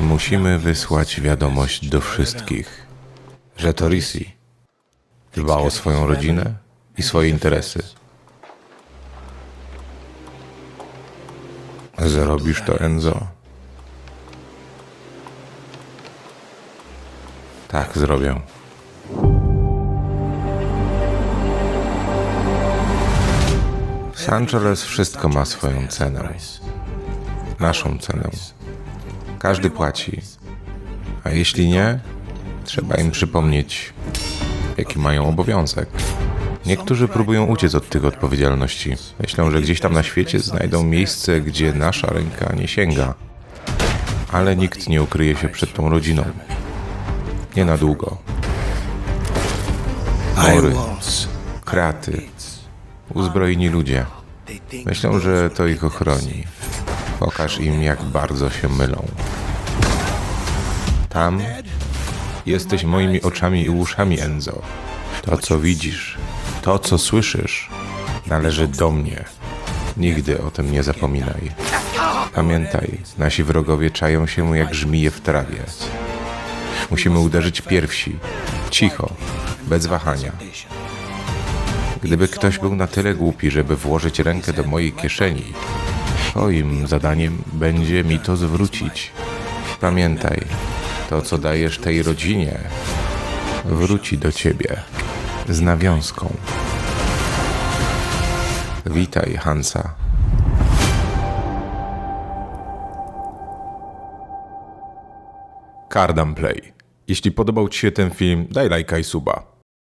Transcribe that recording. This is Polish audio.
Musimy wysłać wiadomość do wszystkich, że to Risi dba o swoją rodzinę i swoje interesy. Zrobisz to, Enzo? Tak, zrobię. W San Angeles wszystko ma swoją cenę. Naszą cenę. Każdy płaci. A jeśli nie, trzeba im przypomnieć, jaki mają obowiązek. Niektórzy próbują uciec od tych odpowiedzialności. Myślą, że gdzieś tam na świecie znajdą miejsce, gdzie nasza ręka nie sięga. Ale nikt nie ukryje się przed tą rodziną. Nie na długo. Mory, kraty, uzbrojeni ludzie. Myślą, że to ich ochroni. Pokaż im, jak bardzo się mylą. Tam jesteś moimi oczami i uszami, Enzo. To, co widzisz, to, co słyszysz, należy do mnie. Nigdy o tym nie zapominaj. Pamiętaj, nasi wrogowie czają się jak żmije w trawie. Musimy uderzyć pierwsi, cicho, bez wahania. Gdyby ktoś był na tyle głupi, żeby włożyć rękę do mojej kieszeni, twoim zadaniem będzie mi to zwrócić. Pamiętaj, to co dajesz tej rodzinie, wróci do ciebie z nawiązką. Witaj, Hansa. Cardam Play. Jeśli podobał Ci się ten film, daj lajka i suba.